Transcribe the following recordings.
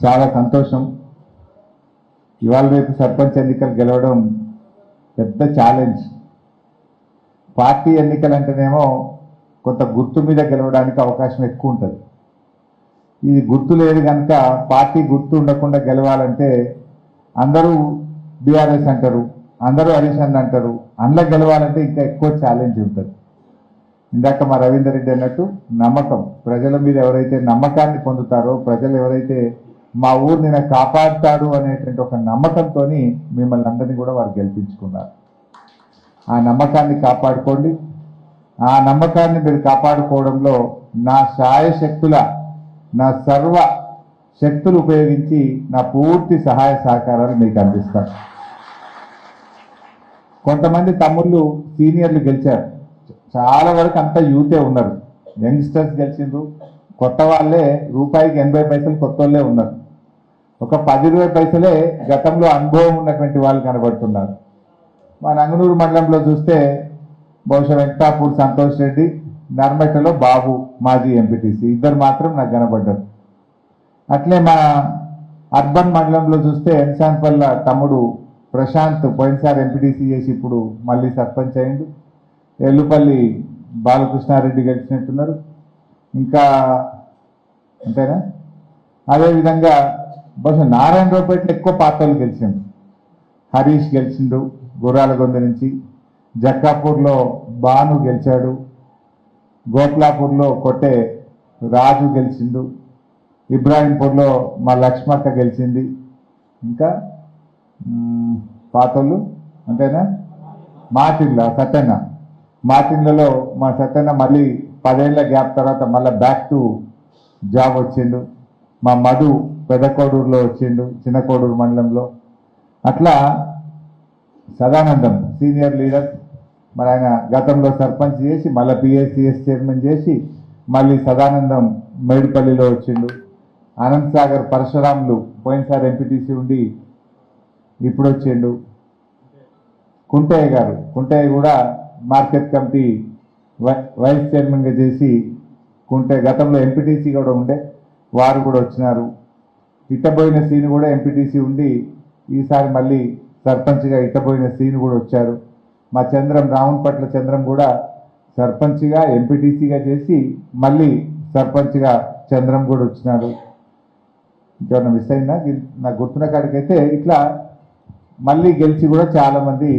చాలా సంతోషం. ఇవాళ రేపు సర్పంచ్ ఎన్నికలు గెలవడం పెద్ద ఛాలెంజ్ పార్టీ ఎన్నికలు అంటేనేమో కొంత గుర్తు మీద గెలవడానికి అవకాశం ఎక్కువ ఉంటుంది. ఇది గుర్తు లేదు కనుక పార్టీ గుర్తు ఉండకుండా గెలవాలంటే అందరూ బీఆర్ఎస్ అంటారు అందరూ హరీష్ అన్న అంటారు అందులో గెలవాలంటే ఇంకా ఎక్కువ ఛాలెంజ్ ఉంటుంది. ఇందాక మా రవీందర్ రెడ్డి అన్నట్టు నమ్మకం. ప్రజల మీద ఎవరైతే నమ్మకాన్ని పొందుతారో ప్రజలు ఎవరైతే మా ఊరు నేను కాపాడుతాడు అనేటువంటి ఒక నమ్మకంతో మిమ్మల్ని అందరినీ కూడా వారు గెలిపించుకున్నారు. ఆ నమ్మకాన్ని కాపాడుకోండి. ఆ నమ్మకాన్ని మీరు కాపాడుకోవడంలో నా సాయశక్తుల నా సర్వ శక్తులు ఉపయోగించి నా పూర్తి సహాయ సహకారాలు మీకు అందిస్తాను. కొంతమంది తమ్ముళ్ళు సీనియర్లు గెలిచారు. చాలా వరకు అంతా యూతే ఉన్నారు. యంగ్స్టర్స్ గెలిచిండ్రు కొత్త వాళ్ళే రూపాయికి ఎనభై పైసలు కొత్త వాళ్ళే ఉన్నారు. ఒక పది ఇరవై పైసలే గతంలో అనుభవం ఉన్నటువంటి వాళ్ళు కనబడుతున్నారు. మా నంగనూరు మండలంలో చూస్తే బహుశా వెంకటాపూర్ సంతోష్ రెడ్డి నర్మట్టలో బాబు మాజీ ఎంపీటీసీ. ఇద్దరు మాత్రం నాకు కనబడ్డారు. అట్లే మా అర్బన్ మండలంలో చూస్తే ఎన్సాన్పల్ల తమ్ముడు ప్రశాంత్ పోయినసారి ఎంపీటీసీ చేసి ఇప్పుడు మళ్ళీ సర్పంచ్ అయ్యిండు ఎల్లుపల్లి బాలకృష్ణారెడ్డి గెలిచినట్టున్నారు. ఇంకా అంతేనా? అదేవిధంగా బహుశా నారాయణరావుపేటలో ఎక్కువ పాత్రలు గెలిచిండు హరీష్ గెలిచిండు గుర్రాలగొంద నుంచి. జక్కాపూర్లో బాను గెలిచాడు. గోట్లాపూర్లో కొట్టే రాజు గెలిచిండు. ఇబ్రాహీంపూర్లో మా లక్ష్మక్క గెలిచింది. ఇంకా పాతోళ్ళు అంతేనా? మార్టిన్ల సత్యన్న. మార్టిన్లలో మా సత్యన్న మళ్ళీ పదేళ్ళ గ్యాప్ తర్వాత మళ్ళీ బ్యాక్ టు జాబ్ వచ్చిండు. మా మధు పెదకోడూరులో వచ్చిండు చిన్న కోడూరు మండలంలో. అట్లా సదానందం సీనియర్ లీడర్ మరి ఆయన గతంలో సర్పంచ్ చేసి మళ్ళీ పిఎస్సిఎస్ చైర్మన్ చేసి మళ్ళీ సదానందం మేడిపల్లిలో వచ్చిండు. అనంత్ సాగర్ పరశురాములు పోయినసారి ఎంపీటీసీ ఉండి ఇప్పుడు వచ్చిండు. కుంటయ్య గారు కుంటయ్య కూడా మార్కెట్ కమిటీ వైస్ చైర్మన్గా చేసి కుంటయ్య గతంలో ఎంపీటీసీ కూడా ఉండే వారు కూడా వచ్చినారు. ఇట్టబోయిన సీన్ కూడా ఎంపీటీసీ ఉండి ఈసారి మళ్ళీ సర్పంచ్గా ఇట్టబోయిన సీన్ కూడా వచ్చారు. మా చంద్రం రావణపట్ల చంద్రం కూడా సర్పంచ్గా ఎంపీటీసీగా చేసి మళ్ళీ సర్పంచ్గా చంద్రం కూడా వచ్చినారు. ఇంకేమన్నా మిస్ అయినా నా నాకు గుర్తున్న కాడికైతే ఇట్లా మళ్ళీ గెలిచి కూడా చాలామంది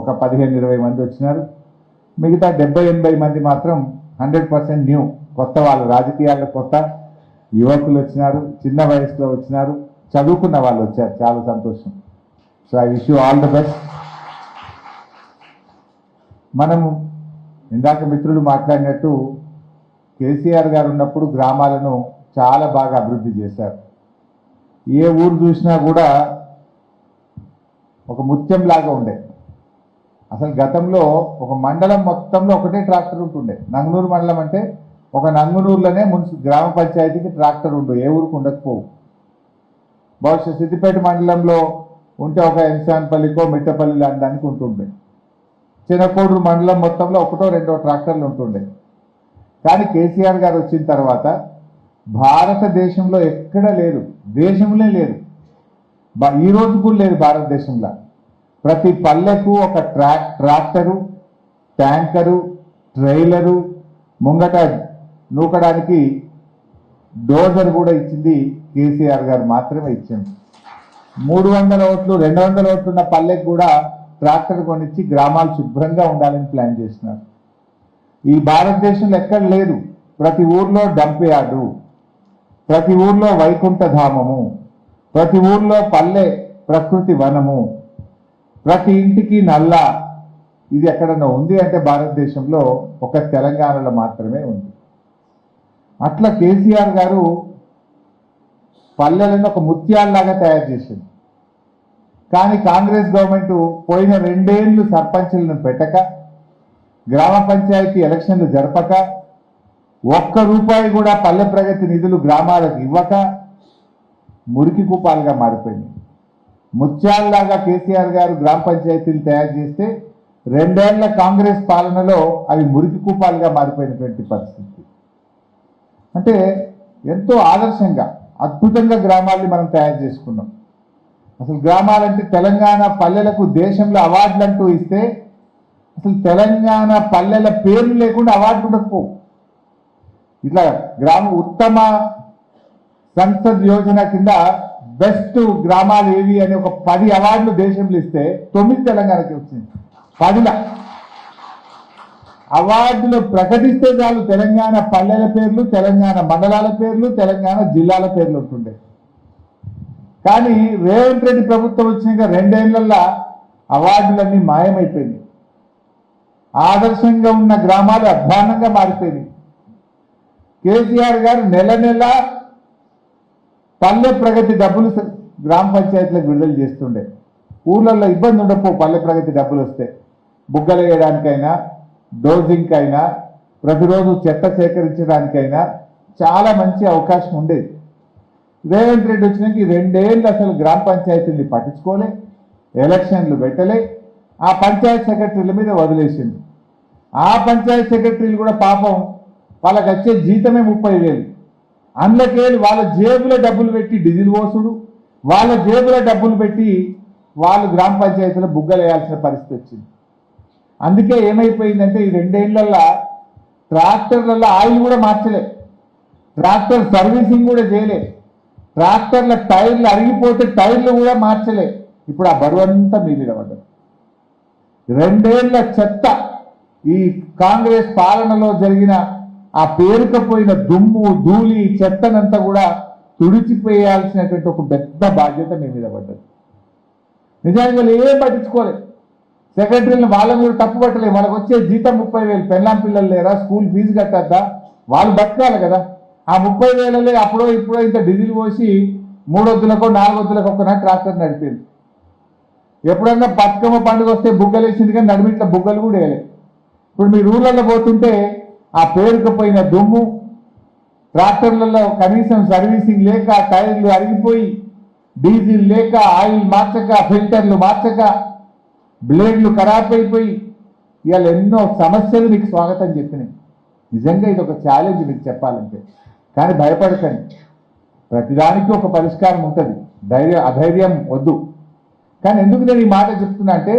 ఒక పదిహేను ఇరవై మంది వచ్చినారు. మిగతా డెబ్బై ఎనభై మంది మాత్రం హండ్రెడ్ పర్సెంట్ న్యూ. కొత్త వాళ్ళు రాజకీయాల్లో కొత్త యువకులు వచ్చినారు చిన్న వయసులో వచ్చినారు చదువుకున్న వాళ్ళు వచ్చారు. చాలా సంతోషం. So I wish you all the best మనము ఇందాక మిత్రులు మాట్లాడినట్టు కేసీఆర్ గారు ఉన్నప్పుడు గ్రామాలను చాలా బాగా అభివృద్ధి చేశారు. ఏ ఊరు చూసినా కూడా ఒక ముత్యంలాగా ఉండే. అసలు గతంలో ఒక మండలం మొత్తంలో ఒకటే ట్రాక్టర్ ఉంటుండే. నంగనూరు మండలం అంటే ఒక నంగనూరులోనే మున్సి గ్రామ పంచాయతీకి ట్రాక్టర్ ఉండు ఏ ఊరికి ఉండకపోవు. బహుశా సిద్దిపేట మండలంలో ఉంటే ఒక ఎంసాన్పల్లికో మిట్టపల్లి లాంటి ఉంటుండే. చిన్నకోడూరు మండలం మొత్తంలో ఒకటో రెండో ట్రాక్టర్లు ఉంటుండే. కానీ కేసీఆర్ గారు వచ్చిన తర్వాత భారతదేశంలో ఎక్కడ లేదు దేశంలో లేదు ఈ రోజు కూడా లేదు భారతదేశంలో. ప్రతి పల్లెకు ఒక ట్రాక్ ట్రాక్టరు ట్యాంకరు ట్రైలరు ముంగట నూకడానికి డోజర్ కూడా ఇచ్చింది కేసీఆర్ గారు మాత్రమే ఇచ్చింది. మూడు వందల ఓట్లు రెండు వందల ఓట్లున్న పల్లెకు కూడా ట్రాక్టర్ కొనిచ్చి గ్రామాలు శుభ్రంగా ఉండాలని ప్లాన్ చేసినారు. ఈ భారతదేశంలో ఎక్కడ లేదు. ప్రతి ఊర్లో డంప్ యార్డు ప్రతి ఊర్లో వైకుంఠ ధామము ప్రతి ఊర్లో పల్లె ప్రకృతి వనము ప్రతి ఇంటికి నల్ల ఇది ఎక్కడన్నా ఉంది అంటే భారతదేశంలో ఒక తెలంగాణలో మాత్రమే ఉంది. అట్లా కేసీఆర్ గారు పల్లెలను ఒక ముత్యాల్లాగా తయారు చేసింది. కానీ కాంగ్రెస్ గవర్నమెంట్ పోయిన రెండేళ్ళు సర్పంచులను పెట్టక గ్రామ పంచాయతీ ఎలక్షన్లు జరపక ఒక్క రూపాయి కూడా పల్లె ప్రగతి నిధులు గ్రామాలకు ఇవ్వక మురికి కూపాలుగా మారిపోయింది. ముత్యాల్లాగా కేసీఆర్ గారు గ్రామ పంచాయతీలు తయారు చేస్తే రెండేళ్ళ కాంగ్రెస్ పాలనలో అవి మురికి కూపాలుగా మారిపోయినటువంటి పరిస్థితి. అంటే ఎంతో ఆదర్శంగా అద్భుతంగా గ్రామాల్ని మనం తయారు చేసుకున్నాం. అసలు గ్రామాలంటే తెలంగాణ పల్లెలకు దేశంలో అవార్డులు అంటూ ఇస్తే అసలు తెలంగాణ పల్లెల పేర్లు లేకుండా అవార్డు ఉండకపోవు. ఇట్లా గ్రామ ఉత్తమ సంసద్ యోజన కింద బెస్ట్ గ్రామాలు ఏవి అని ఒక పది అవార్డులు దేశంలో ఇస్తే తొమ్మిది తెలంగాణకి వచ్చింది. పదిలా. అవార్డులు ప్రకటిస్తే చాలు తెలంగాణ పల్లెల పేర్లు తెలంగాణ మండలాల పేర్లు తెలంగాణ జిల్లాల పేర్లు ఉంటుండే. కానీ రేవంత్ రెడ్డి ప్రభుత్వం వచ్చినాక రెండేళ్ళలో అవార్డులన్నీ మాయమైపోయింది ఆదర్శంగా ఉన్న గ్రామాలు అధ్వానంగా మారిపోయినాయి. కేసీఆర్ గారు నెల నెల పల్లె ప్రగతి డబ్బులు గ్రామ పంచాయతీలకు విడుదల చేస్తుండే. ఊర్లలో ఇబ్బంది ఉండపో పల్లె ప్రగతి డబ్బులు వస్తే. బుగ్గలు వేయడానికైనా డోజింగ్ అయినా ప్రతిరోజు చెత్త సేకరించడానికైనా చాలా మంచి అవకాశం ఉండేది. రేవంత్ రెడ్డి వచ్చినాక రెండేళ్ళు అసలు గ్రామ పంచాయతీల్ని పట్టించుకోలే ఎలక్షన్లు పెట్టలే ఆ పంచాయత్ సెక్రటరీల మీద వదిలేసింది. ఆ పంచాయత్ సెక్రటరీలు కూడా పాపం వాళ్ళకి వచ్చే జీతమే ముప్పై వేలు. అందుకే వాళ్ళ జేబులో డబ్బులు పెట్టి డీజిల్ పోసుడు. వాళ్ళ జేబులో డబ్బులు పెట్టి వాళ్ళు గ్రామ పంచాయతీలో బుగ్గలు వేయాల్సిన పరిస్థితి వచ్చింది. అందుకే ఏమైపోయిందంటే ఈ రెండేళ్ళల్లో ట్రాక్టర్లలో ఆయిల్ కూడా మార్చలే. ట్రాక్టర్ సర్వీసింగ్ కూడా చేయలే. ట్రాక్టర్ల టైర్లు అరిగిపోతే టైర్లు కూడా మార్చలే. ఇప్పుడు ఆ బరువు అంతా మీ మీద పడ్డది. రెండేళ్ళ చెత్త ఈ కాంగ్రెస్ పాలనలో జరిగిన ఆ పేరుకపోయిన దుమ్ము ధూళి చెత్తనంతా కూడా తుడిచిపోయాల్సినటువంటి ఒక పెద్ద బాధ్యత మీ మీద పడ్డది. నిజానికి వాళ్ళు ఏం పట్టించుకోలేదు. సెక్రటరీని వాళ్ళని కూడా తప్పు పట్టలేదు. వాళ్ళకి వచ్చే జీతం ముప్పై వేలు. పెళ్ళాం పిల్లలు లేరా? స్కూల్ ఫీజు కట్టద్దా? వాళ్ళు బతకాలి కదా. ఆ ముప్పై వేలలో అప్పుడో ఇప్పుడో ఇంత డీజిల్ పోసి మూడొద్దులకో నాలుగొద్దులకు ఒక్కన ట్రాక్టర్ నడిపింది. ఎప్పుడన్నా బతుకమ్మ పండుగ వస్తే బుగ్గలు వేసింది కానీ నడిమిట్ల బుగ్గలు కూడా వేయలేదు ఇప్పుడు మీ ఊళ్ళల్లో పోతుంటే ఆ పేరుకుపోయిన దుమ్ము ట్రాక్టర్లలో కనీసం సర్వీసింగ్ లేక టైర్లు అరిగిపోయి డీజిల్ లేక ఆయిల్ మార్చక ఫిల్టర్లు మార్చక బ్లేడ్లు ఖరాబ్ అయిపోయి ఇవాళ ఎన్నో సమస్యలు మీకు స్వాగతం చెప్పినాయి. నిజంగా ఇది ఒక ఛాలెంజ్ మీకు చెప్పాలంటే. కానీ భయపడకండి. ప్రతిదానికి ఒక పరిష్కారం ఉంటుంది. ధైర్యం అధైర్యం వద్దు. కానీ ఎందుకు నేను ఈ మాట చెప్తున్నా అంటే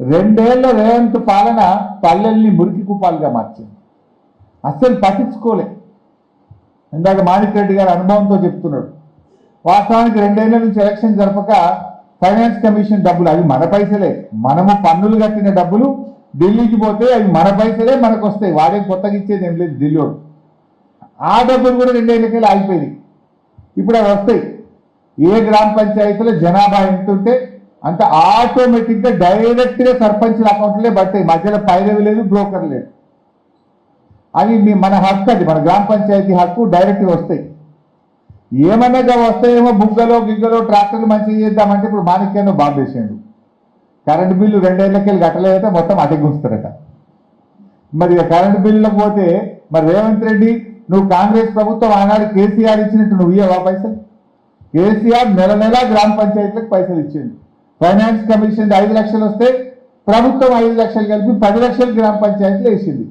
రెండేళ్ళ రేవంత్ పాలన పల్లెల్ని మురికి కుపాలుగా మార్చింది. అస్సలు పట్టించుకోలే. ఇందాక మాణిక్ రెడ్డి గారు అనుభవంతో చెప్తున్నాడు. వాస్తవానికి రెండేళ్ళ నుంచి ఎలక్షన్ జరపక ఫైనాన్స్ కమిషన్ డబ్బులు అవి మన పైసలే. మనము పన్నులు కట్టిన డబ్బులు ఢిల్లీకి పోతే అవి మన పైసలే మనకు వస్తాయి. వాడే కొత్తగా ఇచ్చేది ఏం లేదు ఢిల్లీ ఆ డబ్బులు కూడా రెండేళ్ళకెళ్ళి ఆగిపోయింది ఇప్పుడు అవి వస్తాయి. ఏ గ్రామ పంచాయతీలో జనాభా ఎంత ఉంటే అంత ఆటోమేటిక్గా డైరెక్ట్గా సర్పంచ్ల అకౌంట్లే పడతాయి. మధ్యలో పైరవి లేదు బ్రోకర్ లేదు. అవి మీ మన హక్కు అది మన గ్రామ పంచాయతీ హక్కు డైరెక్ట్గా వస్తాయి. ఏమన్నా వస్తాయేమో బుగ్గలో గిగ్గలో ట్రాక్టర్లు మంచిగా చేద్దామంటే ఇప్పుడు మాణిక్యాన్ని బాంబేసాడు కరెంటు బిల్లు రెండేళ్ళకెళ్ళి కట్టలేదంటే మొత్తం అటే మరి ఇక కరెంటు బిల్లులకు పోతే మరి రేవంత్ రెడ్డి నువ్వు కాంగ్రెస్ ప్రభుత్వం ఆనాడు కేసీఆర్ ఇచ్చినట్టు నువ్వు ఇవ్వవా పైసలు? కేసీఆర్ నెల నెల గ్రామ పంచాయతీలకు పైసలు ఇచ్చింది ఫైనాన్స్ కమిషన్ ఐదు లక్షలు వస్తే ప్రభుత్వం ఐదు లక్షలు కలిపి పది లక్షలు గ్రామ పంచాయతీలు వేసింది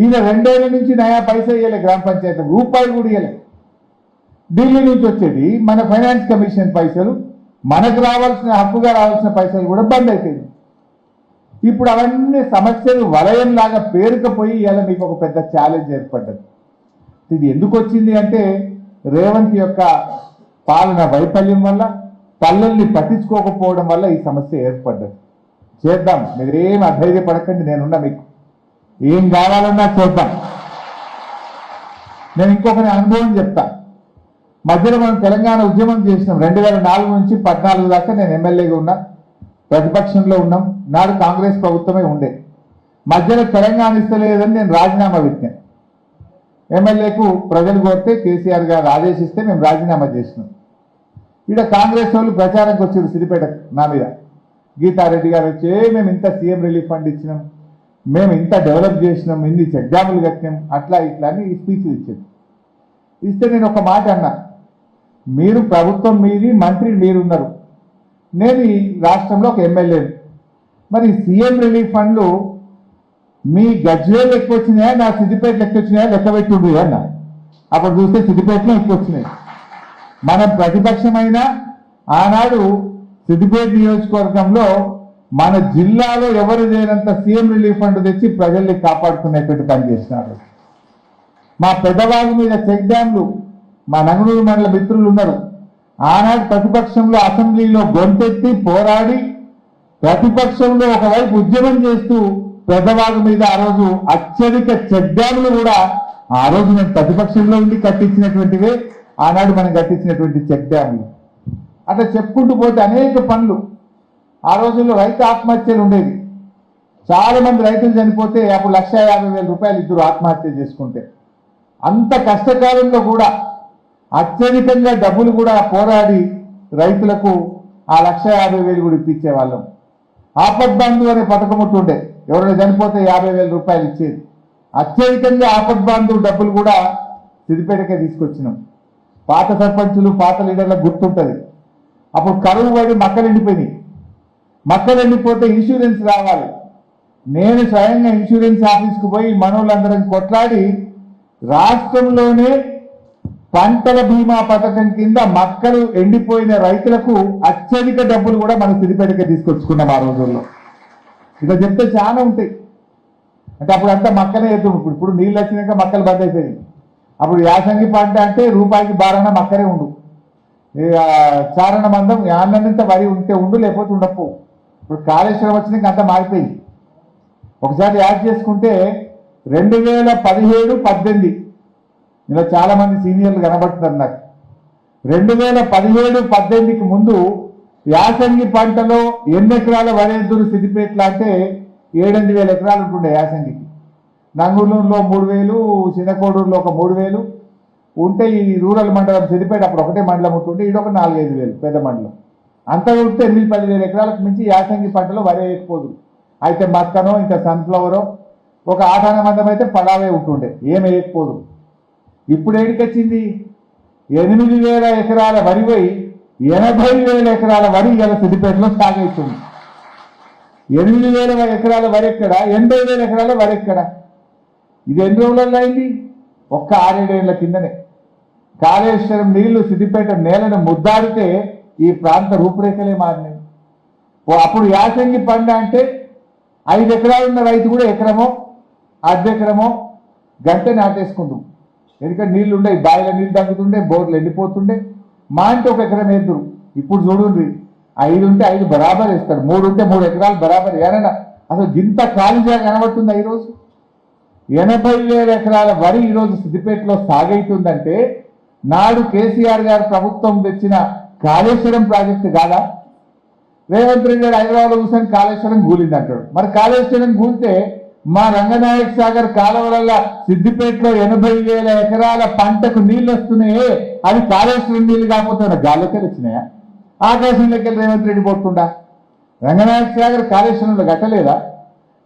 ఈయన రెండేళ్ళ నుంచి నయా పైసా ఇవ్వలే గ్రామ పంచాయతీ. రూపాయలు కూడా ఇవ్వలే ఢిల్లీ నుంచి వచ్చేది మన ఫైనాన్స్ కమిషన్ పైసలు మనకు రావాల్సిన హక్కుగా రావాల్సిన పైసలు కూడా బంద్ అయిపోయింది. ఇప్పుడు అవన్నీ సమస్యలు వలయంలాగా పేరుకపోయి ఇలా మీకు ఒక పెద్ద ఛాలెంజ్ ఏర్పడ్డది. ఇది ఎందుకు వచ్చింది అంటే రేవంత్ యొక్క పాలన వైఫల్యం వల్ల పల్లెల్ని పట్టించుకోకపోవడం వల్ల ఈ సమస్య ఏర్పడ్డది. చేద్దాం. మీరేం అధైర్యపడకండి నేనున్నా మీకు. ఏం కావాలన్నా చేద్దాం. నేను ఇంకొకరి అనుభవం చెప్తా. మధ్యలో మనం తెలంగాణ ఉద్యమం చేసినాం. రెండు వేల నాలుగు నుంచి పద్నాలుగు దాకా నేను ఎమ్మెల్యేగా ఉన్నా. ప్రతిపక్షంలో ఉన్నాం. నాడు కాంగ్రెస్ ప్రభుత్వమే ఉండే. మధ్యలో తెలంగాణ ఇస్తలేదని నేను రాజీనామా పెట్టాను. ఎమ్మెల్యేకు ప్రజలు కోరితే కేసీఆర్ గారు ఆదేశిస్తే మేము రాజీనామా చేసినాం. ఇక్కడ కాంగ్రెస్ వాళ్ళు ప్రచారంకి వచ్చారు సిరిపేట నా మీద. గీతారెడ్డి గారు వచ్చి మేము ఇంత సీఎం రిలీఫ్ ఫండ్ ఇచ్చినాం. మేము ఇంత డెవలప్ చేసినాం ఇన్ని చెక్ కట్టినాం అట్లా ఇట్లా అని స్పీచ్లు ఇచ్చారు. ఇస్తే నేను ఒక మాట అన్నా. మీరు ప్రభుత్వం మీది మంత్రి మీరున్నారు. నేను ఈ రాష్ట్రంలో ఒక ఎమ్మెల్యే మరి సీఎం రిలీఫ్ ఫండ్లు మీ గజ్వేలు ఎక్కువ వచ్చినాయా నా సిద్దిపేట లెక్క వచ్చినాయా లెక్క పెట్టుండ్రు అన్న. అప్పుడు చూస్తే సిద్దిపేటలో ఎక్కువ వచ్చినాయి మనం ప్రతిపక్షమైన ఆనాడు సిద్దిపేట నియోజకవర్గంలో మన జిల్లాలో ఎవరు లేనంత సీఎం రిలీఫ్ ఫండ్ తెచ్చి ప్రజల్ని కాపాడుకునేటువంటి పని చేసినారు. మా పెద్దవాళ్ళ మీద చెక్ డ్యాంలు మా నంగనూరు మండల మిత్రులు ఉన్నారు. ఆనాడు ప్రతిపక్షంలో అసెంబ్లీలో గొంతెత్తి పోరాడి ప్రతిపక్షంలో ఒకవైపు ఉద్యమం చేస్తూ పెద్దవాళ్ళ మీద ఆ రోజు అత్యధిక చెక్ డ్యాంలు కూడా ఆ రోజు నేను ప్రతిపక్షంలో ఉండి కట్టించినటువంటివే ఆనాడు మనం కట్టించినటువంటి చెక్ డ్యాంలు అట్లా చెప్పుకుంటూ పోతే అనేక పనులు. ఆ రోజుల్లో రైతు ఆత్మహత్యలు ఉండేది చాలా మంది రైతులు చనిపోతే అప్పుడు లక్ష యాభై వేల రూపాయలు ఇద్దరు ఆత్మహత్య చేసుకుంటే. అంత కష్టకాలంలో కూడా అత్యధికంగా డబ్బులు కూడా పోరాడి రైతులకు ఆ లక్ష యాభై వేలు కూడా ఇప్పించే వాళ్ళం ఆపద్బంధు అనే పథకం ఉంటుండే ఎవరైనా చనిపోతే యాభై వేల రూపాయలు ఇచ్చేది. అత్యధికంగా ఆపద్బంధు డబ్బులు కూడా సిద్దిపేటకే తీసుకొచ్చినాం. పాత సర్పంచులు పాత లీడర్లకు గుర్తుంటుంది. అప్పుడు కరువు పడి మక్కలు ఎండిపోయినాయి. మక్కలు ఎండిపోతే ఇన్సూరెన్స్ రావాలి. నేను స్వయంగా ఇన్సూరెన్స్ ఆఫీస్కి పోయి మనోళ్ళందరం కొట్లాడి రాష్ట్రంలోనే పంటల బీమా పథకం కింద మక్కలు ఎండిపోయిన రైతులకు అత్యధిక డబ్బులు కూడా మనం సిరిపేటకి తీసుకొచ్చుకున్నాం ఆ రోజుల్లో. ఇక చెప్తే చాలా ఉంటాయి. అంటే అప్పుడు అంతా మక్కనే ఎద్దు ఇప్పుడు ఇప్పుడు నీళ్ళు వచ్చినాక మక్కలు బంద్ అయిపోయాయి అప్పుడు యాసంగి పంట అంటే రూపాయికి బారన మక్కనే ఉండు. ఇక చారణ మందం యాన్నంత వరి ఉంటే ఉండు లేకపోతే ఉండకపోవు ఇప్పుడు కాళేశ్వరం వచ్చినాక అంతా మారిపోయింది. ఒకసారి యాడ్ చేసుకుంటే రెండు వేల పదిహేడు పద్దెనిమిది. ఇలా చాలామంది సీనియర్లు కనబడుతున్నారు నాకు. రెండు వేల పదిహేడు పద్దెనిమిదికి ముందు యాసంగి పంటలో ఎన్ని ఎకరాల వరేందురు సిద్దిపేటలో అంటే ఏడెనిమిది వేల ఎకరాలు ఉంటుండే యాసంగికి. నంగూరులో మూడు వేలు చిన్నకోడూరులో ఒక మూడు వేలు. ఉంటే ఈ రూరల్ మండలం సిద్దిపేట అప్పుడు ఒకటే మండలం ఉంటుండే ఇది ఒక నాలుగైదు వేలు పెద్ద మండలం. అంత ఉంటే ఎనిమిది పదివేల ఎకరాలకు మించి యాసంగి పంటలు వరి వేయకపోదు అయితే మక్కనో ఇంకా సన్ఫ్లవరో ఒక ఆటాన మందం అయితే పడావే ఉంటుండే. ఏమి వేయకపోదు ఇప్పుడు ఏడికొచ్చింది ఎనిమిది వేల ఎకరాల వరి పోయి ఎనభై వేల ఎకరాల వరి ఇవాళ సిద్దిపేటలో సాగవుతుంది ఎనిమిది వేల ఎకరాల వరి ఎక్కడ? ఎనభై వేల ఎకరాల వరి ఎక్కడ? ఇది ఎన్ని రోజులలో అయింది? ఒక్క ఆరేడేళ్ళ కిందనే. కాళేశ్వరం నీళ్ళు సిద్దిపేట నేలను ముద్దాడితే ఈ ప్రాంత రూపురేఖలే మారినాయి. ఓ అప్పుడు యాసంగి పంట అంటే ఐదు ఎకరాలు ఉన్న రైతు కూడా ఎకరమో అర్ధెకరమో గంట నాటేసుకుంటాం. ఎందుకంటే నీళ్ళు ఉండే బావిలో నీళ్ళు తగ్గుతుండే బోర్లు ఎండిపోతుండే. మా అంటే ఒక ఎకరం వేద్దరు ఇప్పుడు చూడండి ఐదు ఉంటే ఐదు బరాబర్ ఇస్తారు మూడు ఉంటే మూడు ఎకరాలు బరాబర్ ఏనన్నా. అసలు ఇంత ఖాళీగా కనబడుతుందా ఈరోజు? ఎనభై వేల ఎకరాల వరి ఈరోజు సిద్దిపేటలో సాగైతుందంటే నాడు కేసీఆర్ గారు ప్రభుత్వం తెచ్చిన కాళేశ్వరం ప్రాజెక్టు కాదా? రేవంత్ రెడ్డి గారు హైదరాబాద్ కూర్చొని కాళేశ్వరం కూలింది అంటాడు. మరి కాళేశ్వరం కూలితే మా రంగనాయక సాగర్ కాలువల సిద్దిపేటలో ఎనభై వేల ఎకరాల పంటకు నీళ్ళు వస్తున్నాయే. అది కాళేశ్వరం నీళ్ళు కాకపోతే గాలికి వచ్చినాయా? ఆకాశంలోకి రేవంత్ రెడ్డి పోతుండా రంగనాయక సాగర్ కాళేశ్వరంలో గట్టలేదా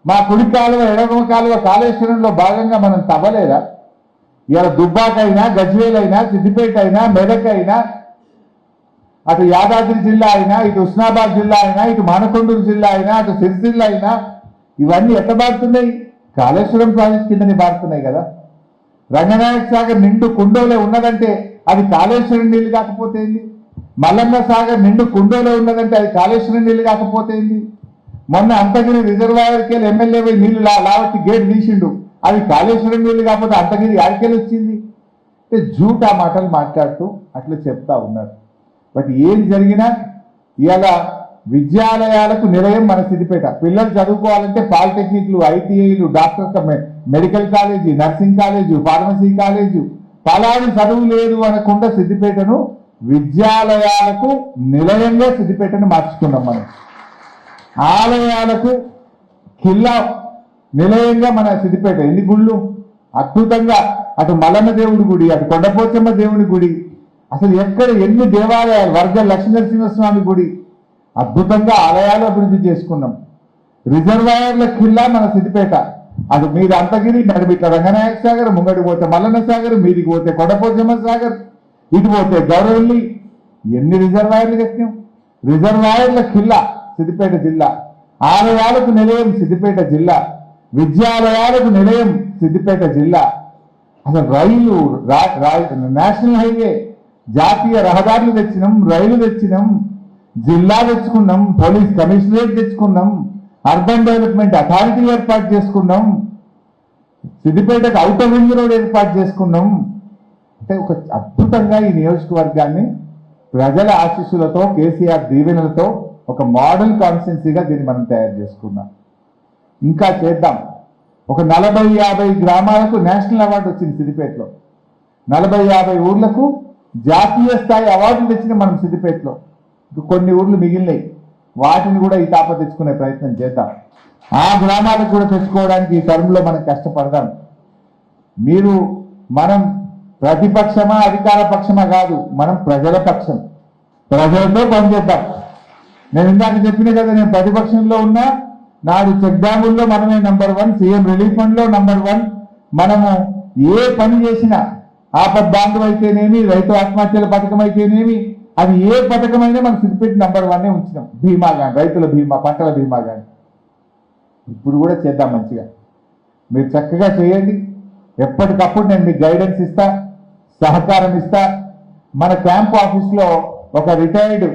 మా కుడి కాలువ ఎడమ కాలువ కాళేశ్వరంలో భాగంగా మనం తవ్వలేదా? ఇలా దుబ్బాకైనా గజ్వేలైనా సిద్దిపేట అయినా మెదక్ అయినా అటు యాదాద్రి జిల్లా అయినా ఇటు ఉస్నాబాద్ జిల్లా అయినా ఇటు మానకొండూరు జిల్లా అయినా అటు సిరిసిల్ల అయినా ఇవన్నీ ఎట్లా బారుతున్నాయి? కాళేశ్వరం ప్రాజెక్ట్ కిందనే బారుతున్నాయి కదా. రంగనాయక సాగర్ నిండు కుండోలే ఉన్నదంటే అది కాళేశ్వరం నీళ్ళు కాకపోతే ఏంది? మల్లన్న సాగర్ నిండు కుండోలో ఉన్నదంటే అది కాళేశ్వరం నీళ్ళు కాకపోతే ఏంది? మొన్న అంతగిరి రిజర్వాయర్కి వెళ్ళి ఎమ్మెల్యే పోయి నీళ్ళు లా లావట్టి గేట్ తీసిండు. అవి కాళేశ్వరం నీళ్ళు కాకపోతే అంతగిరి యాడికెళ్ళి వచ్చింది? అంటే జూట్ ఆ మాటలు మాట్లాడుతూ అట్లా చెప్తా ఉన్నారు. బట్ ఏం జరిగినా ఇవాళ విద్యాలయాలకు నిలయం మన సిద్దిపేట. పిల్లలు చదువుకోవాలంటే పాలిటెక్నిక్లు ఐటీఐలు doctor medical college nursing college pharmacy college. పలాని చదువు లేదు అనకుండా సిద్దిపేటను విద్యాలయాలకు నిలయంగా సిద్దిపేటను మార్చుకున్నాం మనం. ఆలయాలకు కిల్లా నిలయంగా మన సిద్దిపేట ఎన్ని గుళ్ళు? అద్భుతంగా. అటు మల్లన్న దేవుడి గుడి అటు కొండపోచమ్మ దేవుడి గుడి అసలు ఎక్కడ ఎన్ని దేవాలయాలు వర్గ లక్ష్మీనరసింహస్వామి గుడి అద్భుతంగా ఆలయాలు అభివృద్ధి చేసుకున్నాం. రిజర్వాయర్ల కిల్లా మన సిద్దిపేట. అది మీద అంతగిరి నడిమిట్ల రంగనాయక సాగర్ ముంగడికి పోతే మల్లన్న సాగర్ మీదికి పోతే కొండపోచమ్మ సాగర్ ఇటు పోతే గౌరవల్లి. ఎన్ని రిజర్వాయర్లు కట్టినాం? రిజర్వాయర్ల కిల్లా సిద్దిపేట జిల్లా. ఆలయాలకు నిలయం సిద్దిపేట జిల్లా. విద్యాలయాలకు నిలయం సిద్దిపేట జిల్లా. అసలు రైలు రా- నేషనల్ హైవే. జాతీయ రహదారులు తెచ్చినాం రైలు తెచ్చినాం జిల్లా తెచ్చుకున్నాం పోలీస్ కమిషనరేట్ తెచ్చుకున్నాం అర్బన్ డెవలప్మెంట్ అథారిటీ ఏర్పాటు చేసుకున్నాం సిద్దిపేటకు ఆఫ్ రింగ్ రోడ్ ఏర్పాటు చేసుకున్నాం. అంటే ఒక అద్భుతంగా ఈ నియోజకవర్గాన్ని ప్రజల ఆశీస్సులతో కేసీఆర్ దీవెనలతో ఒక మోడల్ కాన్స్టిట్యున్సీగా దీన్ని మనం తయారు చేసుకున్నాం. ఇంకా చేద్దాం. ఒక నలభై యాభై గ్రామాలకు నేషనల్ అవార్డు వచ్చింది సిద్దిపేటలో. నలభై యాభై ఊర్లకు జాతీయ స్థాయి అవార్డులు తెచ్చినాయి మనం సిద్దిపేటలో. కొన్ని ఊర్లు మిగిలినాయి. వాటిని కూడా ఈ తాప తెచ్చుకునే ప్రయత్నం చేద్దాం. ఆ గ్రామాలకు కూడా తెచ్చుకోవడానికి ఈ టర్మ్లో మనం కష్టపడదాం. మీరు మనం ప్రతిపక్షమా అధికార పక్షమా కాదు మనం ప్రజల పక్షం. ప్రజలతో పనిచేద్దాం. నేను ఇందాక చెప్పిన కదా నేను ప్రతిపక్షంలో ఉన్నా నాడు చెక్ డ్యాముల్లో మనమే నంబర్ వన్ సీఎం రిలీఫ్ ఫండ్లో నంబర్ వన్. మనము ఏ పని చేసినా ఆపద్ బాంధవ అయితేనేమి రైతు ఆత్మహత్యల పథకం అయితేనేమి అది ఏ పథకమైనా మనం సిద్దిపేట నెంబర్ వన్ ఉంచినాం. బీమా కానీ రైతుల బీమా పంటల బీమా కానీ ఇప్పుడు కూడా చేద్దాం మంచిగా. మీరు చక్కగా చేయండి. ఎప్పటికప్పుడు నేను మీకు గైడెన్స్ ఇస్తా సహకారం ఇస్తా. మన క్యాంప్ ఆఫీస్లో ఒక రిటైర్డ్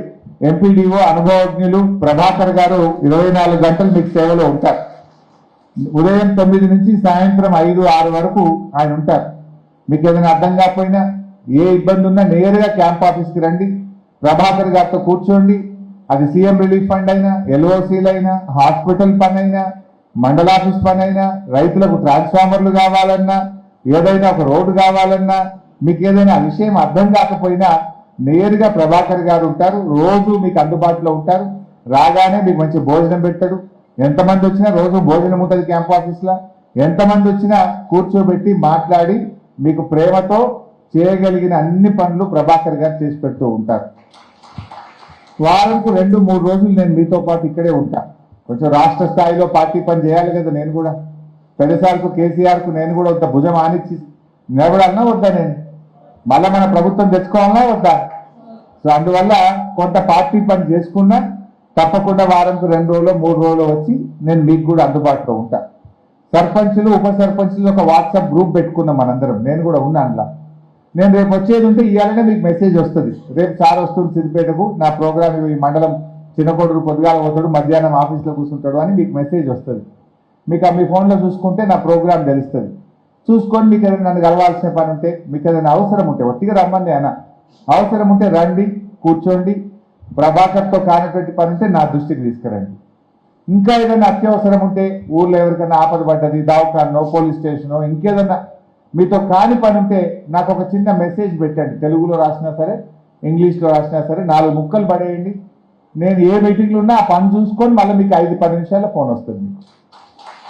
ఎంపీడీఓ అనుభవజ్ఞులు ప్రభాకర్ గారు ఇరవై నాలుగు గంటలు మీకు సేవలో ఉంటారు. ఉదయం తొమ్మిది నుంచి సాయంత్రం ఐదు ఆరు వరకు ఆయన ఉంటారు. మీకు ఏదైనా అర్థం కాకపోయినా ఏ ఇబ్బంది ఉన్నా నేరుగా క్యాంప్ ఆఫీస్కి రండి. ప్రభాకర్ గారితో కూర్చోండి. అది సీఎం రిలీఫ్ ఫండ్ అయినా ఎల్ఓసీలు అయినా హాస్పిటల్ పని అయినా మండల ఆఫీస్ పని అయినా రైతులకు ట్రాన్స్ఫార్మర్లు కావాలన్నా ఏదైనా ఒక రోడ్డు కావాలన్నా మీకు ఏదైనా ఆ విషయం అర్థం కాకపోయినా నేరుగా ప్రభాకర్ గారు ఉంటారు. రోజు మీకు అందుబాటులో ఉంటారు. రాగానే మీకు మంచి భోజనం పెట్టడు ఎంతమంది వచ్చినా రోజు భోజనం ఉంటుంది క్యాంప్ ఆఫీస్లో. ఎంతమంది వచ్చినా కూర్చోబెట్టి మాట్లాడి మీకు ప్రేమతో చేయగలిగిన అన్ని పనులు ప్రభాకర్ గారు చేసి పెడుతూ ఉంటారు. వారంకు రెండు మూడు రోజులు నేను మీతో పాటు ఇక్కడే ఉంటా. కొంచెం రాష్ట్ర స్థాయిలో పార్టీ పని చేయాలి కదా నేను కూడా. పెద్దసార్కు కేసీఆర్కు నేను కూడా ఒక భుజం ఆనిచ్చి నిలబడాలన్నా వద్దా నేను? మళ్ళా మన ప్రభుత్వం తెచ్చుకోవాలన్నా వద్దా? సో అందువల్ల కొంత పార్టీ పని చేసుకున్నా తప్పకుండా వారంకు రెండు రోజులు మూడు రోజులు వచ్చి నేను మీకు కూడా అందుబాటులో ఉంటా. సర్పంచులు ఉప సర్పంచులు ఒక వాట్సాప్ గ్రూప్ పెట్టుకున్నాం మనందరం. నేను కూడా ఉన్నా అందులో. నేను రేపు వచ్చేది ఉంటే ఇవాళనే మీకు మెసేజ్ వస్తుంది. రేపు సార్ వస్తుంది సిద్దిపేటకు నా ప్రోగ్రామ్ ఈ మండలం చిన్నకోడూరు పొద్దుగాల పోతాడు మధ్యాహ్నం ఆఫీస్లో కూర్చుంటాడు అని మీకు మెసేజ్ వస్తుంది. మీకు ఆ మీ ఫోన్లో చూసుకుంటే నా ప్రోగ్రామ్ తెలుస్తుంది. చూసుకొని మీకు ఏదైనా నన్ను కలవాల్సిన పని ఉంటే మీకు ఏదైనా అవసరం ఉంటే ఒట్టిగా రమ్మండి అయినా అవసరం ఉంటే రండి కూర్చోండి. ప్రభాకర్తో కానిపెట్టి పని ఉంటే నా దృష్టికి తీసుకురండి. ఇంకా ఏదైనా అత్యవసరం ఉంటే ఊర్లో ఎవరికైనా ఆపద పడ్డది దావకానో పోలీస్ స్టేషనో ఇంకేదన్నా మీతో కాని పని ఉంటే నాకు ఒక చిన్న మెసేజ్ పెట్టండి. తెలుగులో రాసినా సరే ఇంగ్లీష్లో రాసినా సరే నాలుగు ముక్కలు పడేయండి. నేను ఏ మీటింగ్లో ఉన్నా ఆ పని చూసుకొని మళ్ళీ మీకు ఐదు పది నిమిషాల్లో ఫోన్ వస్తుంది మీకు.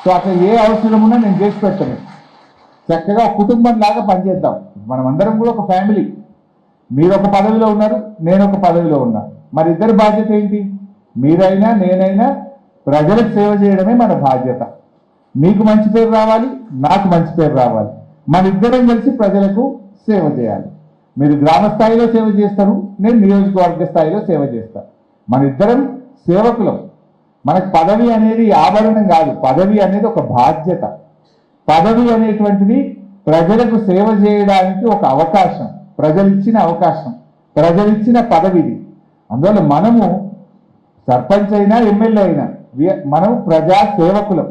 సో అట్లా ఏ అవసరం ఉన్నా నేను చేసి పెట్టను చక్కగా కుటుంబం లాగా పనిచేద్దాం. మనం అందరం కూడా ఒక ఫ్యామిలీ. మీరు ఒక పదవిలో ఉన్నారు నేను ఒక పదవిలో ఉన్నా. మరి ఇద్దరి బాధ్యత ఏంటి? మీరైనా నేనైనా ప్రజలకు సేవ చేయడమే మన బాధ్యత. మీకు మంచి పేరు రావాలి నాకు మంచి పేరు రావాలి. మన ఇద్దరం కలిసి ప్రజలకు సేవ చేయాలి. మీరు గ్రామ స్థాయిలో సేవ చేస్తారు నేను నియోజకవర్గ స్థాయిలో సేవ చేస్తాను మన ఇద్దరం సేవకులం. మనకు పదవి అనేది ఆభరణం కాదు పదవి అనేది ఒక బాధ్యత. పదవి అనేటువంటిది ప్రజలకు సేవ చేయడానికి ఒక అవకాశం ప్రజలిచ్చిన అవకాశం ప్రజలిచ్చిన పదవిది. అందువల్ల మనము సర్పంచ్ అయినా ఎమ్మెల్యే అయినా మనం ప్రజా సేవకులం.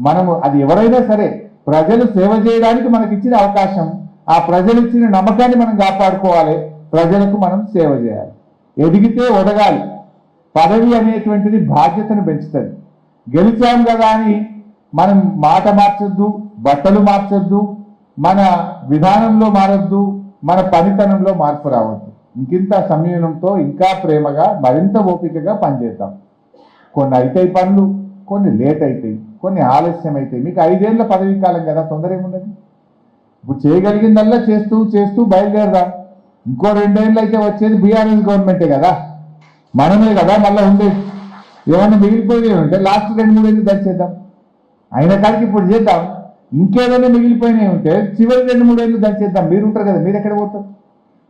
మనము అది ఎవరైనా సరే ప్రజలు సేవ చేయడానికి మనకి ఇచ్చిన అవకాశం ఆ ప్రజలు ఇచ్చిన నమ్మకాన్ని మనం కాపాడుకోవాలి ప్రజలకు మనం సేవ చేయాలి. ఎదిగితే ఒదగాలి. పదవి అనేటువంటిది బాధ్యతను పెంచుతుంది. గెలిచాం కదా అని మనం మాట మార్చొద్దు బట్టలు మార్చొద్దు మన విధానంలో మారొద్దు మన పనితనంలో మార్పు రావద్దు. ఇంకింత సంయమనంతో ఇంకా ప్రేమగా మరింత ఓపికగా పనిచేద్దాం. కొన్ని అవుతాయి పనులు కొన్ని లేట్ అవుతాయి కొన్ని ఆలస్యం అవుతాయి మీకు ఐదేళ్ళ పదవి కాలం కదా తొందర ఉండదు ఇప్పుడు చేయగలిగిందల్లా చేస్తూ చేస్తూ బయలుదేరదా ఇంకో రెండేళ్ళు అయితే వచ్చేది బీఆర్ఎస్ గవర్నమెంటే కదా. మనమే కదా మళ్ళీ ఉండేది ఏమన్నా మిగిలిపోయినవి ఉంటే లాస్ట్ రెండు మూడు ఏళ్ళు దంచేద్దాం. అయిన కాడికి ఇప్పుడు చేద్దాం. ఇంకేదైనా మిగిలిపోయినవి ఉంటే చివరి రెండు మూడు ఏళ్ళు దంచేద్దాం. మీరు ఉంటారు కదా మీరు ఎక్కడ పోతారు?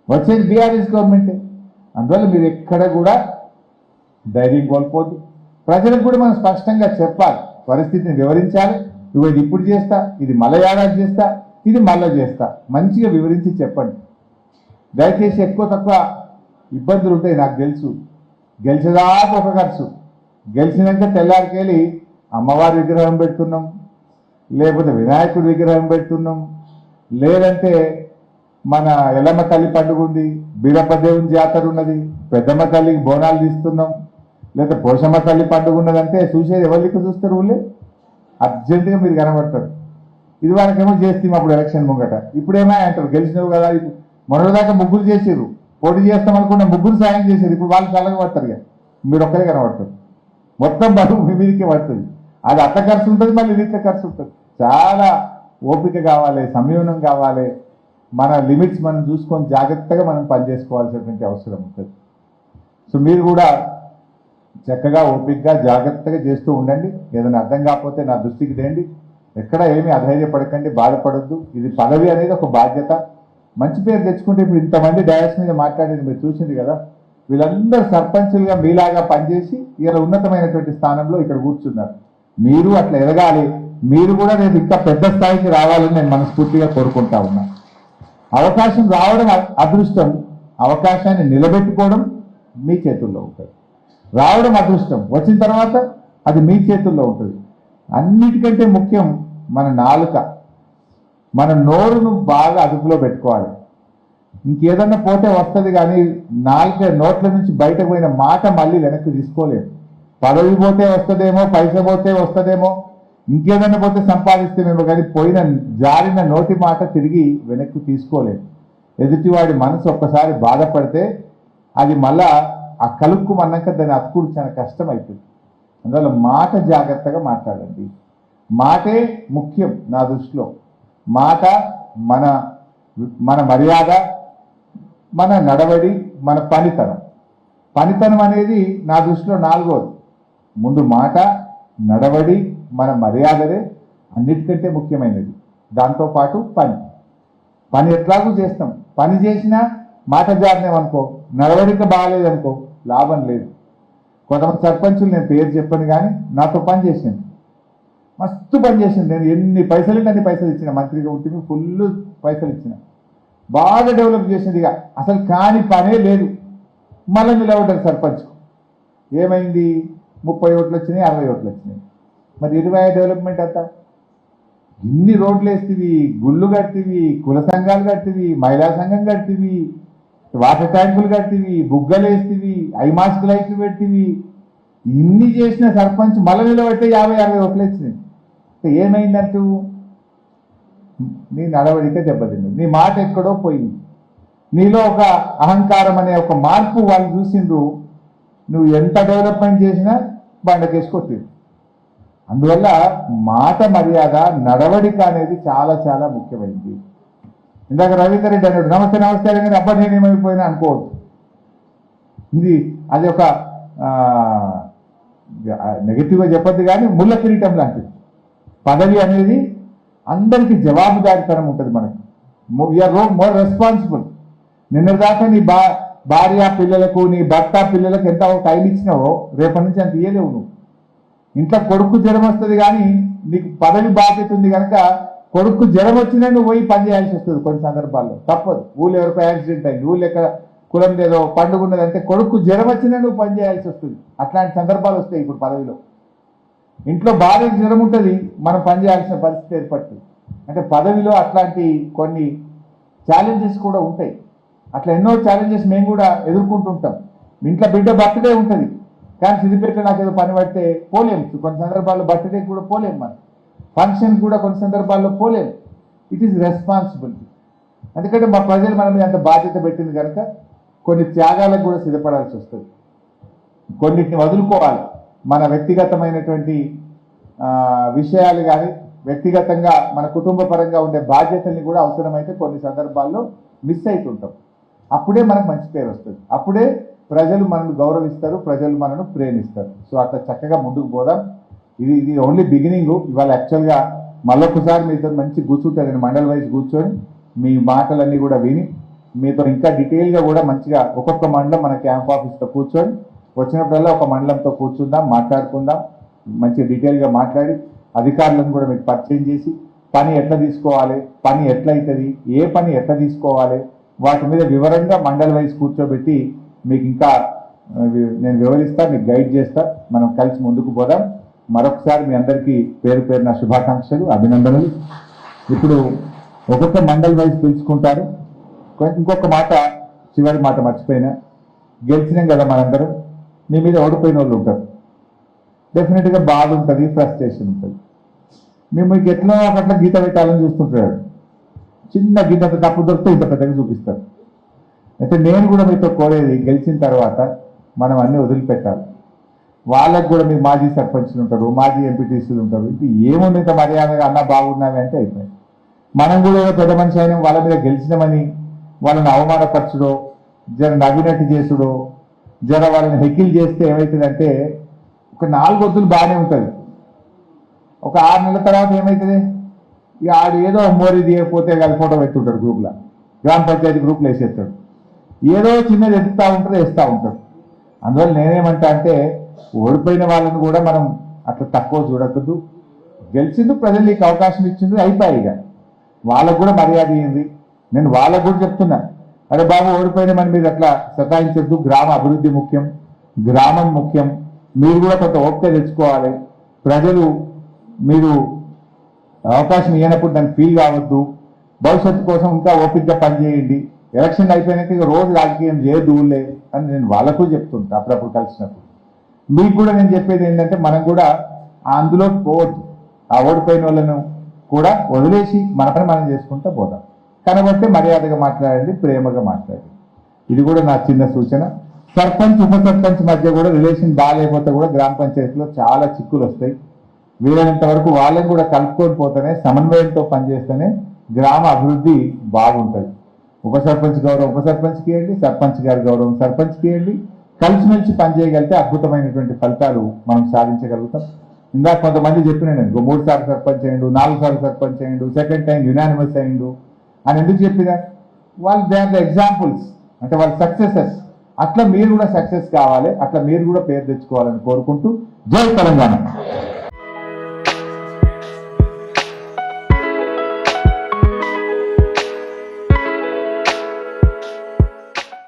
వచ్చేది బీఆర్ఎస్ గవర్నమెంటే అందువల్ల మీరు ఎక్కడ కూడా ధైర్యం కోల్పోద్దు. ప్రజలకు కూడా మనం స్పష్టంగా చెప్పాలి. పరిస్థితిని వివరించాలి. నువ్వు ఇది ఇప్పుడు చేస్తా ఇది మళ్ళీ ఏడాది చేస్తా ఇది మళ్ళీ చేస్తా. మంచిగా వివరించి చెప్పండి. దయచేసి ఎక్కువ తక్కువ ఇబ్బందులు ఉంటాయి నాకు తెలుసు. గెలిచేదాకా ఒక ఖర్చు. గెలిచినాక తెల్లారికెళ్ళి అమ్మవారి విగ్రహం పెడుతున్నాం. లేకపోతే వినాయకుడి విగ్రహం పెడుతున్నాం. లేదంటే మన ఎల్లమ్మ తల్లి పండుగ ఉంది బీరప్ప దేవుని జాతర ఉన్నది పెద్దమ్మ తల్లికి బోనాలు తీస్తున్నాం. లేదా పోషమ్మ తల్లి పండుగ ఉన్నదంటే చూసేది ఎవరికి చూస్తారు ఊళ్ళే? అర్జెంటుగా మీరు కనబడతారు. ఇది వరకేమో చేస్తాం అప్పుడు ఎలక్షన్ ముంగట. ఇప్పుడేమో అంటారు గెలిచినవు కదా ఇప్పుడు మొన్నటిదాకా ముగ్గురు చేసారు. పోటీ చేస్తాం అనుకున్న ముగ్గురు సాయం చేశారు ఇప్పుడు వాళ్ళు చల్లగా పడతారు ఇక. మీరు ఒక్కరే కనబడతారు. మొత్తం బరువు మీ మీదకే పడుతుంది. అది అట్ట ఖర్చు ఉంటుంది మళ్ళీ ఇట్ల ఖర్చు ఉంటుంది. చాలా ఓపిక కావాలి సంయమనం కావాలి. మన లిమిట్స్ మనం చూసుకొని జాగ్రత్తగా మనం పనిచేసుకోవాల్సినటువంటి అవసరం ఉంటుంది. సో మీరు కూడా చక్కగా ఓపికగా జాగ్రత్తగా చేస్తూ ఉండండి. ఏదైనా అర్థం కాకపోతే నా దృష్టికి తేండి. ఎక్కడ ఏమీ అధైర్యపడకండి బాధపడద్దు. ఇది పదవి అనేది ఒక బాధ్యత. మంచి పేరు తెచ్చుకుంటే ఇప్పుడు ఇంతమంది డయాస్ మీద మాట్లాడేది మీరు చూసింది కదా. వీళ్ళందరూ సర్పంచులుగా మీలాగా పనిచేసి ఇలా ఉన్నతమైనటువంటి స్థానంలో ఇక్కడ కూర్చున్నారు. మీరు అట్లా ఎదగాలి. మీరు కూడా నేను ఇంకా పెద్ద స్థాయికి రావాలని నేను మనస్ఫూర్తిగా కోరుకుంటా ఉన్నా. అవకాశం రావడం అదృష్టం. అవకాశాన్ని నిలబెట్టుకోవడం మీ చేతుల్లో ఉంటుంది. రావడం అదృష్టం. వచ్చిన తర్వాత అది మీ చేతుల్లో ఉంటుంది. అన్నిటికంటే ముఖ్యం మన నాలుక. మన నోరును బాగా అదుపులో పెట్టుకోవాలి. ఇంకేదన్నా పోతే వస్తుంది కానీ నాలుక నోట్ల నుంచి బయటకు పోయిన మాట మళ్ళీ వెనక్కి తీసుకోలేము. పదవి పోతే వస్తుందేమో పైస పోతే వస్తుందేమో ఇంకేదన్నా పోతే సంపాదిస్తేమేమో కానీ పోయిన జారిన నోటి మాట తిరిగి వెనక్కి తీసుకోలేము. ఎదుటివాడి మనసు ఒక్కసారి బాధపడితే అది మళ్ళా ఆ కలుక్కు మన్నాక దాన్ని అతుకుడు చాలా కష్టం అవుతుంది అందువల్ల మాట జాగ్రత్తగా మాట్లాడండి. మాటే ముఖ్యం నా దృష్టిలో. మాట మన మన మర్యాద మన నడవడి మన పనితనం. పనితనం అనేది నా దృష్టిలో నాలుగోది. ముందు మాట నడవడి మన మర్యాదలే అన్నిటికంటే ముఖ్యమైనది. దాంతోపాటు పని. పని ఎట్లాగూ చేస్తాం. పని చేసినా మాట జారినామనుకో నడవడిక బాగాలేదనుకో లాభం లేదు. కొంతమంది సర్పంచులు నేను పేరు చెప్పాను కానీ నాతో పని చేసింది. మస్తు పని చేసింది. నేను ఎన్ని పైసలు అన్ని పైసలు ఇచ్చిన. మంత్రిగా ఉంటుంది ఫుల్ పైసలు ఇచ్చిన. బాగా డెవలప్ చేసింది ఇక. అసలు కాని పనే లేదు. మళ్ళీ నిలబడ్డారు సర్పంచ్ ఏమైంది? ముప్పై ఓట్లు వచ్చినాయి అరవై ఓట్లు వచ్చినాయి. మరి ఇరవై డెవలప్మెంట్ అంతా? ఇన్ని రోడ్లు వేస్తేవి గుళ్ళు కట్టివి కుల సంఘాలు కట్టివి మహిళా సంఘం కట్టివి వాటర్ ట్యాంకులు కట్టివి బుగ్గలు వేస్తేవి ఐ మాస్క్ లైట్లు పెట్టివి. ఇన్ని చేసిన సర్పంచ్ మళ్ళీ నిలబెట్టే యాభై అరవై ఓట్లు వచ్చినాయి. అంటే ఏమైందంటూ? నీ నడవడిక దెబ్బతింది నీ మాట ఎక్కడో పోయింది. నీలో ఒక అహంకారం అనే ఒక మార్పు వాళ్ళు చూసిండ్రు. నువ్వు ఎంత డెవలప్మెంట్ చేసినా బండకేసుకొట్టింది అందువల్ల మాట మర్యాద నడవడిక అనేది చాలా చాలా ముఖ్యమైనది ఇందాక రవీందర్ రెడ్డి అన్నాడు నమస్తే నమస్తే అని అబ్బా నేను ఏమైపోయినా అనుకోవద్దు. ఇది అది ఒక నెగిటివ్గా చెప్పద్దు కానీ ముళ్ళ కిరీటం లాంటిది. పదవి అనేది అందరికీ జవాబుదారితనం ఉంటుంది మనకి. యూఆర్ మోర్ రెస్పాన్సిబుల్ నిన్నదాకా నీ బా భార్య పిల్లలకు నీ భర్త పిల్లలకు ఎంత టైం ఇచ్చినావో రేపటి నుంచి అంత ఇయ్యలేవు నువ్వు. ఇంట్లో కొడుకు జ్వరం వస్తుంది కానీ నీకు పదవి బాధ్యత ఉంది కనుక కొడుకు జ్వరం వచ్చినా నువ్వు పోయి పని చేయాల్సి వస్తుంది కొన్ని సందర్భాల్లో. తప్పదు. ఊళ్ళో ఎవరికో యాక్సిడెంట్ అయింది. ఊళ్ళో ఎక్కడ కులం ఏదో పండుగ ఉన్నదంటే కొడుకు జ్వరం వచ్చినా నువ్వు పని చేయాల్సి వస్తుంది. అట్లాంటి సందర్భాలు వస్తాయి ఇప్పుడు పదవిలో. ఇంట్లో భార్యకు జ్వరం ఉంటుంది మనం పని చేయాల్సిన పరిస్థితి ఏర్పడుతుంది. అంటే పదవిలో అట్లాంటి కొన్ని ఛాలెంజెస్ కూడా ఉంటాయి. అట్లా ఎన్నో ఛాలెంజెస్ మేము కూడా ఎదుర్కొంటుంటాం. ఇంట్లో బిడ్డ బర్త్డే ఉంటుంది. కానీ సిద్దిపేట నాకు ఏదో పని పడితే పోలేము కొన్ని సందర్భాల్లో బర్త్డే కూడా పోలేము మనం. ఫంక్షన్ కూడా కొన్ని సందర్భాల్లో పోలేదు. ఇట్ ఈస్ రెస్పాన్సిబిలిటీ ఎందుకంటే మా ప్రజలు మన మీద అంత బాధ్యత పెట్టింది కనుక కొన్ని త్యాగాలకు కూడా సిద్ధపడాల్సి వస్తుంది. కొన్నిటిని వదులుకోవాలి. మన వ్యక్తిగతమైనటువంటి విషయాలు కానీ వ్యక్తిగతంగా మన కుటుంబ పరంగా ఉండే బాధ్యతల్ని కూడా అవసరమైతే కొన్ని సందర్భాల్లో మిస్ అవుతుంటాం అప్పుడే మనకు మంచి పేరు వస్తుంది. అప్పుడే ప్రజలు మనల్ని గౌరవిస్తారు ప్రజలు మనను ప్రేమిస్తారు. సో అట్లా చక్కగా ముందుకు పోదాం. ఇది ఇది ఓన్లీ బిగినింగ్ ఇవాళ యాక్చువల్గా మళ్ళొకసారి మీతో మంచి కూర్చుంటారు నేను మండల్ వైజ్ కూర్చొని మీ మాటలన్నీ కూడా విని మీతో ఇంకా డీటెయిల్గా కూడా మంచిగా ఒక్కొక్క మండలం మన క్యాంప్ ఆఫీస్తో కూర్చొని వచ్చినప్పుడల్లా ఒక మండలంతో కూర్చుందాం మాట్లాడుకుందాం మంచి డీటెయిల్గా మాట్లాడి అధికారులను కూడా మీకు పరిచయం చేసి పని ఎట్లా తీసుకోవాలి పని ఎట్లయితుంది అవుతుంది ఏ పని ఎట్లా తీసుకోవాలి వాటి మీద వివరంగా మండల్ వైజ్ కూర్చోబెట్టి మీకు ఇంకా నేను వివరిస్తా మీకు గైడ్ చేస్తా మనం కలిసి ముందుకు పోదాం. మరొకసారి మీ అందరికీ పేరు పేరున శుభాకాంక్షలు అభినందనలు. ఇప్పుడు ఒక్కొక్క మండల్ వైజ్ పిలుచుకుంటారు. ఇంకొక మాట చివరి మాట మర్చిపోయినా. గెలిచినాం కదా మనందరం. మీ మీద ఓడిపోయిన వాళ్ళు ఉంటారు డెఫినెట్గా బాధ ఉంటుంది ఫ్రస్ట్రేషన్ ఉంటుంది. మేము మీకు ఎట్లా అట్లా గీత పెట్టాలని చూస్తుంటాడు చిన్న గీత తప్పు దొరికితే ఇంత పెద్దగా చూపిస్తారు. అయితే నేను కూడా మీతో కోరేది గెలిచిన తర్వాత మనం అన్ని వదిలిపెట్టాలి. వాళ్ళకు కూడా మీ మాజీ సర్పంచ్లు ఉంటారు మాజీ ఎంపీటీసీలు ఉంటారు. ఇది ఏముంది ఇంత మర్యాదగా అన్న బాగున్నావి అంటే అయిపోయింది. మనం కూడా పెద్ద మనిషి అయినా వాళ్ళ మీద గెలిచినామని వాళ్ళని అవమానపరచుడో జర నవ్వినట్టు చేసుడో జర వాళ్ళని హెకిల్ చేస్తే ఏమవుతుందంటే ఒక నాలుగు వద్దులు బాగానే ఉంటుంది. ఒక ఆరు నెలల తర్వాత ఏమవుతుంది ఇక ఆడు ఏదో మోరీ తీయకపోతే కానీ ఫోటో పెట్టుంటాడు గ్రూప్లో. గ్రామ పంచాయతీ గ్రూప్లో వేసేస్తాడు ఏదో చిన్నది ఎత్తుతూ ఉంటారు వేస్తూ ఉంటారు అందువల్ల నేనేమంటా అంటే ఓడిపోయిన వాళ్ళని కూడా మనం అట్లా తక్కువ చూడకూడదు గెలిచింది ప్రజలు నీకు అవకాశం ఇచ్చింది అయిపోయి ఇక. వాళ్ళకు కూడా మర్యాద ఇయ్యింది నేను వాళ్ళకు కూడా చెప్తున్నా. అరే బాబు ఓడిపోయిన మన మీరు అట్లా సతాయించద్దు. గ్రామ అభివృద్ధి ముఖ్యం గ్రామం ముఖ్యం. మీరు కూడా కొంత ఓపిక తెచ్చుకోవాలి. ప్రజలు మీరు అవకాశం ఇవ్వనప్పుడు దాన్ని ఫీల్ కావద్దు. భవిష్యత్తు కోసం ఇంకా ఓపికగా పనిచేయండి. ఎలక్షన్ అయిపోయినాక ఇక రోజు రాజకీయం చేయదులే అని నేను వాళ్ళకు చెప్తుంటా అప్పుడప్పుడు కలిసినప్పుడు. మీకు కూడా నేను చెప్పేది ఏంటంటే మనం కూడా అందులో పోవద్దు. ఆ ఓడిపోయిన వాళ్ళను కూడా వదిలేసి మన పని మనం చేసుకుంటూ పోదాం. కనబడితే మర్యాదగా మాట్లాడండి ప్రేమగా మాట్లాడండి. ఇది కూడా నా చిన్న సూచన. సర్పంచ్ ఉప సర్పంచ్ మధ్య కూడా రిలేషన్ బాగాలేకపోతే కూడా గ్రామ పంచాయతీలో చాలా చిక్కులు వస్తాయి. వీలైనంత వరకు వాళ్ళని కూడా కలుపుకొని పోతేనే సమన్వయంతో పనిచేస్తేనే గ్రామ అభివృద్ధి బాగుంటుంది. ఉప సర్పంచ్ గౌరవం ఉప సర్పంచ్కి ఇవ్వండి సర్పంచ్ గారి గౌరవం సర్పంచ్కి ఇవ్వండి కలిసిమెలిసి పనిచేయగలిగితే అద్భుతమైనటువంటి ఫలితాలు మనం సాధించగలుగుతాం. ఇందాక కొంతమంది చెప్పిన నేను మూడు సార్లు సర్పంచ్ అయ్యిండు నాలుగు సార్లు సర్పంచ్ అయ్యిండు సెకండ్ టైం యునానిమస్ అయ్యిండు అని ఎందుకు చెప్పినా వాళ్ళు దే ఆర్ ద ఎగ్జాంపుల్స్ అంటే వాళ్ళ సక్సెసెస్. అట్లా మీరు కూడా సక్సెస్ కావాలి అట్లా మీరు కూడా పేరు తెచ్చుకోవాలని కోరుకుంటూ జై తెలంగాణ.